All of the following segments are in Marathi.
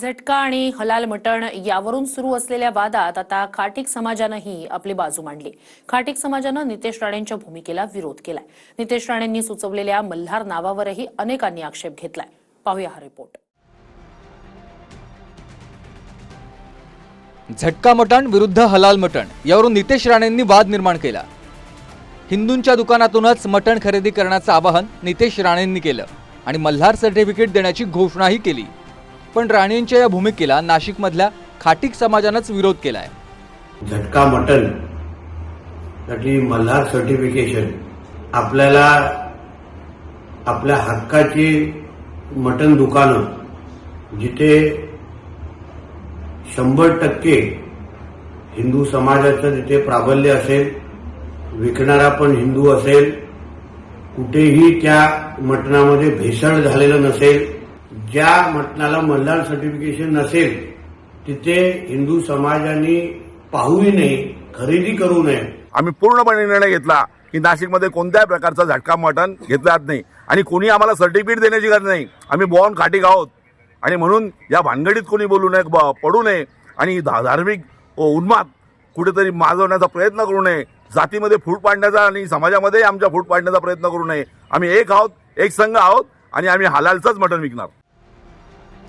झटका आणि हलाल मटण यावरून सुरू असलेल्या वादात आता खाटीक समाजानंही आपली बाजू मांडली. खाटीक समाजानं नितेश राणेंच्या भूमिकेला विरोध केलाय. नितेश राणेंनी सुचवलेल्या मल्हार नावावरही अनेकांनी आक्षेप घेतलाय. पाहूया हा रिपोर्ट. झटका मटण विरुद्ध हलाल मटण यावरून नितेश राणेंनी वाद निर्माण केला. हिंदूंच्या दुकानातूनच मटण खरेदी करण्याचं आवाहन नितेश राणेंनी केलं आणि मल्हार सर्टिफिकेट देण्याची घोषणाही केली. पण राणेंच्या या भूमिकेला नाशिकमधल्या खाटीक समाजानंच विरोध केला आहे झटका मटनसाठी मल्हार सर्टिफिकेशन आपल्याला आपल्या हक्काची मटन दुकानं जिथे शंभर टक्के हिंदू समाजाचं तिथे प्राबल्य असेल विकणारा पण हिंदू असेल कुठेही त्या मटणामध्ये भेसळ झालेलं नसेल ज्या मटणाला मल्हार सर्टिफिकेशन नसेल तिथे हिंदू समाजाने पाहूही नये खरेदी करू नये. आम्ही पूर्णपणे निर्णय घेतला की नाशिकमध्ये कोणत्याही प्रकारचा झटका मटण घेतला जात नाही. आणि कोणी आम्हाला सर्टिफिकेट देण्याची गरज नाही. आम्ही बॉन खाटी आहोत. आणि म्हणून या भानगडीत कोणी बोलू नये पडू नये. आणि धा- धार्मिक उन्माद कुठेतरी माजवण्याचा प्रयत्न करू नये. जातीमध्ये फूट पाडण्याचा आणि समाजामध्ये आमच्या फूट पाडण्याचा प्रयत्न करू नये. आम्ही एक आहोत एक संघ आहोत आणि आम्ही हलालचंच मटण विकणार.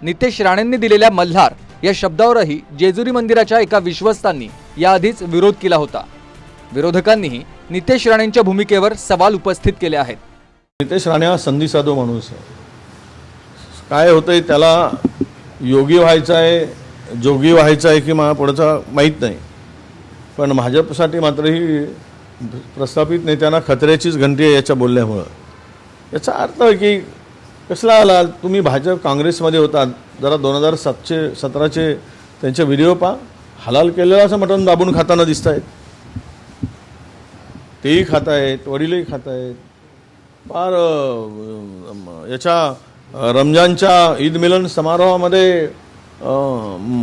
नितेश राणेंनी दिलेल्या मल्हार या शब्दावरही जेजुरी मंदिराच्या एका विश्वस्तांनी याआधीच विरोध केला होता. विरोधकांनीही नितेश राणेंच्या भूमिकेवर सवाल उपस्थित केले आहेत. नितेश राणे हा संधी साधू माणूस आहे. काय होतंय त्याला योगी व्हायचं आहे जोगी व्हायचं आहे की मला पुढचा माहीत नाही. पण भाजपसाठी मात्र ही प्रस्थापित नेत्यांना खतऱ्याचीच घंटी आहे याच्या बोलण्यामुळं. याचा अर्थ आहे की कसला आला? तुम्ही भाजप काँग्रेसमध्ये होता. जरा दोन हजार सातशे सतराचे त्यांचे व्हिडिओ पहा. हलाल केलेलं असं मटण दाबून खाताना दिसत आहेत तेही खात आहेत वडीलही खात आहेत फार याच्या रमजानच्या ईद मिलन समारोहामध्ये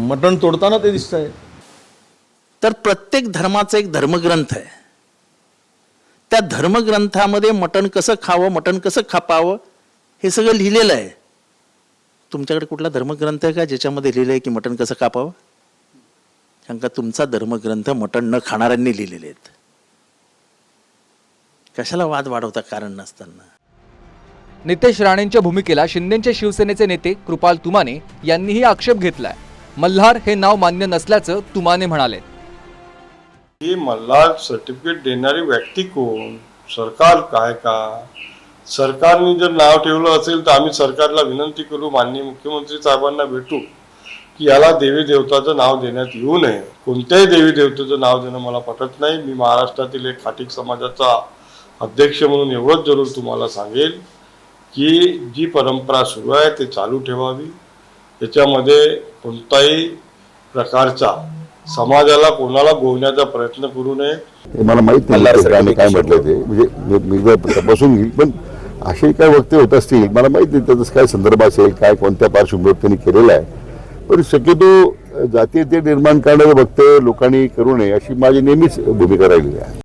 मटण तोडताना ते दिसत आहे तर प्रत्येक धर्माचा एक धर्मग्रंथ आहे. त्या धर्मग्रंथामध्ये मटण कसं खावं मटण कसं खापावं हे सगळं लिहिलेलं आहे. तुमच्याकडे कुठला धर्मग्रंथ आहे का ज्याच्यामध्ये लिहिलं आहे की मटण कसं कापावं? कारण का तुमचा धर्मग्रंथ मटण न खाणाऱ्यांनी लिहिलेले आहेत. कशाला वाद वाढवता कारण नसताना? नितेश राणेंच्या भूमिकेला शिंदेचे शिवसेनेचे नेते कृपाल तुमाने यांनीही आक्षेप घेतलाय. मल्हार हे नाव मान्य नसल्याचं तुमाने म्हणाले. ही मल्हार सर्टिफिकेट देणारी व्यक्ती कोण? सरकार काय का? सरकारने जर नाव ठेवलं असेल तर आम्ही सरकारला विनंती करू माननीय मुख्यमंत्री साहेबांना भेटू की याला देवी देवताचं नाव देण्यात येऊ नये. कोणत्याही देवी देवतेचं नाव देणं मला पटत नाही. मी महाराष्ट्रातील एक खाटीक समाजाचा अध्यक्ष म्हणून एवढंच जरूर तुम्हाला सांगेल की जी परंपरा सुरू आहे ते चालू ठेवावी. त्याच्यामध्ये कोणताही प्रकारचा समाजाला कोणाला गोवण्याचा प्रयत्न करू नये. हे मला माहीत नाही काय म्हटलं ते. म्हणजे मी- बसून घेईल पण असे काय वक्ते होत असतील मला माहीत नाही त्याचं काय संदर्भ असेल काय कोणत्या पार्श्वभूमीवर त्यांनी केलेलं आहे. पण शक्यतो जातीयते निर्माण करणारे वक्ते लोकांनी करू नये अशी माझी नेहमीच भूमिका राहिलेली आहे.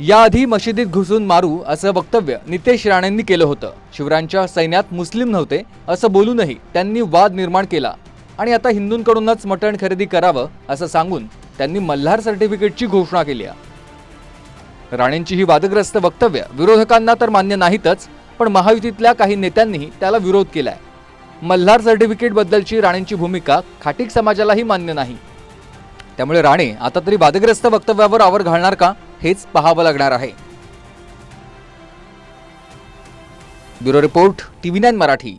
याआधी मशिदीत घुसून मारू असं वक्तव्य नितेश राणेंनी केलं होतं. शिवरायांच्या सैन्यात मुस्लिम नव्हते असं बोलूनही त्यांनी वाद निर्माण केला. आणि आता हिंदूंकडूनच मटण खरेदी करावं असं सांगून त्यांनी मल्हार सर्टिफिकेटची घोषणा केली आहे. राणेंची ही वादग्रस्त वक्तव्य विरोधकांना तर मान्य नाहीतच पण महायुतीतल्या काही नेत्यांनीही त्याला विरोध केलाय. मल्हार सर्टिफिकेट बद्दलची राणेंची भूमिका खाटीक समाजालाही मान्य नाही. त्यामुळे राणे आता तरी वादग्रस्त वक्तव्यावर आवर घालणार का हेच पाहावं लागणार आहे. Bureau report TV nine Marathi.